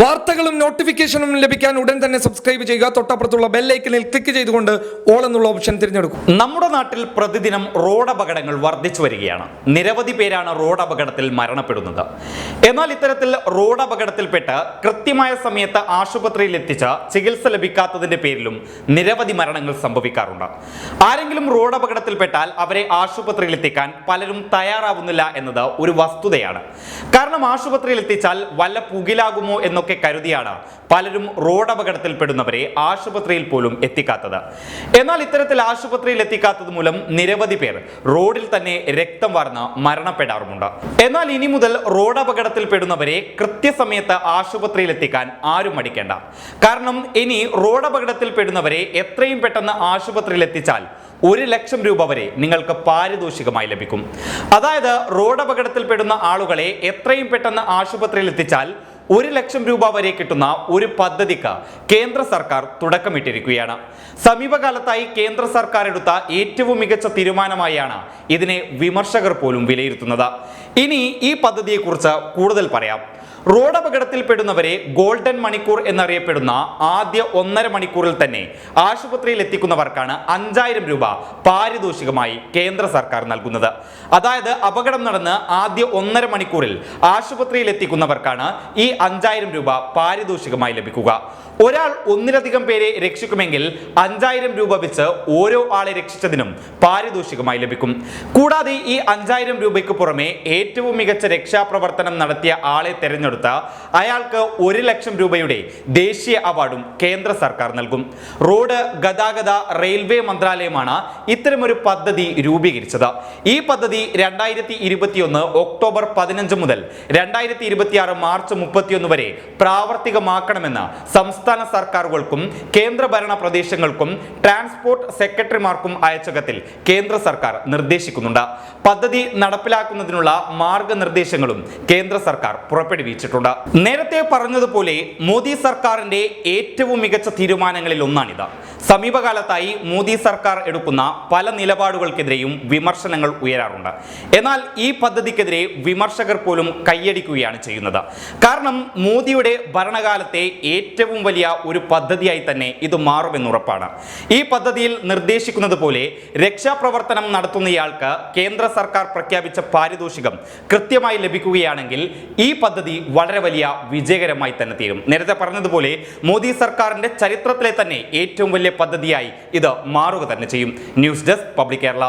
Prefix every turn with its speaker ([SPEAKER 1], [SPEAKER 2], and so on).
[SPEAKER 1] വാർത്തകളും നോട്ടിഫിക്കേഷനും ലഭിക്കാൻ ഉടൻ തന്നെ സബ്സ്ക്രൈബ് ചെയ്യുക. തൊട്ടപ്പുറത്തുള്ള ബെല്ലൈക്കനിൽ ക്ലിക്ക് ചെയ്തുകൊണ്ട് ഓൾ എന്നുള്ള ഓപ്ഷൻ തിരഞ്ഞെടുക്കും.
[SPEAKER 2] നമ്മുടെ നാട്ടിൽ പ്രതിദിനം റോഡ് അപകടങ്ങൾ വർദ്ധിച്ചു വരികയാണ്. നിരവധി പേരാണ് റോഡ് അപകടത്തിൽ മരണപ്പെടുന്നത്. എന്നാൽ ഇത്തരത്തിൽ റോഡ് അപകടത്തിൽപ്പെട്ട് കൃത്യമായ സമയത്ത് ആശുപത്രിയിൽ എത്തിച്ച ചികിത്സ ലഭിക്കാത്തതിന്റെ പേരിലും നിരവധി മരണങ്ങൾ സംഭവിക്കാറുണ്ട്. ആരെങ്കിലും റോഡ് അപകടത്തിൽപ്പെട്ടാൽ അവരെ ആശുപത്രിയിൽ എത്തിക്കാൻ പലരും തയ്യാറാവുന്നില്ല എന്നത് ഒരു വസ്തുതയാണ്. കാരണം ആശുപത്രിയിൽ എത്തിച്ചാൽ വല്ല പുകിലാകുമോ എന്നൊക്കെ കരുതിയാണ് പലരും റോഡ് അപകടത്തിൽപ്പെടുന്നവരെ ആശുപത്രിയിൽ പോലും എത്തിക്കാത്തത്. എന്നാൽ ഇത്തരത്തിൽ ആശുപത്രിയിൽ എത്തിക്കാത്തത് മൂലം നിരവധി പേർ റോഡിൽ തന്നെ രക്തം വാർന്ന് മരണപ്പെടാറുമുണ്ട്. എന്നാൽ ഇനി മുതൽ റോഡ് അപകടത്തിൽപ്പെടുന്നവരെ കൃത്യസമയത്ത് ആശുപത്രിയിൽ എത്തിക്കാൻ ആരും മടിക്കേണ്ട. കാരണം ഇനി റോഡ് അപകടത്തിൽപ്പെടുന്നവരെ എത്രയും പെട്ടെന്ന് ആശുപത്രിയിൽ എത്തിച്ചാൽ ഒരു ലക്ഷം രൂപ വരെ നിങ്ങൾക്ക് പാരിതോഷികമായി ലഭിക്കും. അതായത് റോഡ് അപകടത്തിൽപ്പെടുന്ന ആളുകളെ എത്രയും പെട്ടെന്ന് ആശുപത്രിയിൽ എത്തിച്ചാൽ ഒരു ലക്ഷം രൂപ വരെ കിട്ടുന്ന ഒരു പദ്ധതിക്ക് കേന്ദ്ര സർക്കാർ തുടക്കമിട്ടിരിക്കുകയാണ്. സമീപകാലത്തായി കേന്ദ്ര സർക്കാർ എടുത്ത ഏറ്റവും മികച്ച തീരുമാനമായാണ് ഇതിനെ വിമർശകർ പോലും വിലയിരുത്തുന്നത്. ഇനി ഈ പദ്ധതിയെക്കുറിച്ച് കൂടുതൽ പറയാം. റോഡ് അപകടത്തിൽപ്പെടുന്നവരെ ഗോൾഡൻ മണിക്കൂർ എന്നറിയപ്പെടുന്ന ആദ്യ ഒന്നര മണിക്കൂറിൽ തന്നെ ആശുപത്രിയിൽ എത്തിക്കുന്നവർക്കാണ് അഞ്ചായിരം രൂപ പാരിതോഷികമായി കേന്ദ്ര സർക്കാർ നൽകുന്നത്. അതായത് അപകടം നടന്ന് ആദ്യ ഒന്നര മണിക്കൂറിൽ ആശുപത്രിയിൽ എത്തിക്കുന്നവർക്കാണ് ഈ അഞ്ചായിരം രൂപ പാരിതോഷികമായി ലഭിക്കുക. ഒരാൾ ഒന്നിലധികം പേരെ രക്ഷിക്കുമെങ്കിൽ അഞ്ചായിരം രൂപ വെച്ച് ഓരോ ആളെ രക്ഷിച്ചതിനും പാരിതോഷികമായി ലഭിക്കും. കൂടാതെ ഈ അഞ്ചായിരം രൂപയ്ക്ക് പുറമെ ഏറ്റവും മികച്ച രക്ഷാപ്രവർത്തനം നടത്തിയ ആളെ തെരഞ്ഞെടുത്ത അയാൾക്ക് ഒരു ലക്ഷം രൂപയുടെ ദേശീയ അവാർഡും കേന്ദ്ര സർക്കാർ നൽകും. റോഡ് ഗതാഗത റെയിൽവേ മന്ത്രാലയമാണ് ഇത്തരമൊരു പദ്ധതി രൂപീകരിച്ചത്. ഈ പദ്ധതി രണ്ടായിരത്തി ഇരുപത്തിയൊന്ന് ഒക്ടോബർ പതിനഞ്ച് മുതൽ രണ്ടായിരത്തി ഇരുപത്തിയാറ് മാർച്ച് മുപ്പത്തിയൊന്ന് വരെ പ്രാവർത്തികമാക്കണമെന്ന് സംസ്ഥാന സർക്കാരുകൾക്കും കേന്ദ്രഭരണ പ്രദേശങ്ങൾക്കും ട്രാൻസ്പോർട്ട് സെക്രട്ടറിമാർക്കും അയച്ച കത്തിൽ കേന്ദ്ര സർക്കാർ നിർദ്ദേശിക്കുന്നുണ്ട്. പദ്ധതി നടപ്പിലാക്കുന്നതിനുള്ള മാർഗനിർദ്ദേശങ്ങളും കേന്ദ്ര സർക്കാർ പുറപ്പെടുവിച്ചിട്ടുണ്ട് നേരത്തെ പറഞ്ഞതുപോലെ മോദി സർക്കാരിന്റെ ഏറ്റവും മികച്ച തീരുമാനങ്ങളിൽ ഒന്നാണിത്. സമീപകാലത്തായി മോദി സർക്കാർ എടുക്കുന്ന പല നിലപാടുകൾക്കെതിരെയും വിമർശനങ്ങൾ ഉയരാറുണ്ട്. എന്നാൽ ഈ പദ്ധതിക്കെതിരെ വിമർശകർ പോലും കൈയടിക്കുകയാണ് ചെയ്യുന്നത്. കാരണം മോദിയുടെ ഭരണകാലത്തെ ഏറ്റവും വലിയ ഒരു പദ്ധതിയായി തന്നെ ഇത് മാറുമെന്നുറപ്പാണ് ഈ പദ്ധതിയിൽ നിർദ്ദേശിക്കുന്നത് പോലെ രക്ഷാപ്രവർത്തനം നടത്തുന്നയാൾക്ക് കേന്ദ്ര സർക്കാർ പ്രഖ്യാപിച്ച പാരിതോഷികം കൃത്യമായി ലഭിക്കുകയാണെങ്കിൽ ഈ പദ്ധതി വളരെ വലിയ വിജയകരമായി തന്നെ തീരും. നേരത്തെ പറഞ്ഞതുപോലെ മോദി സർക്കാരിന്റെ ചരിത്രത്തിലെ തന്നെ ഏറ്റവും വലിയ പദ്ധതിയായി ഇത് മാറുക തന്നെ ചെയ്യും. News desk public Kerala.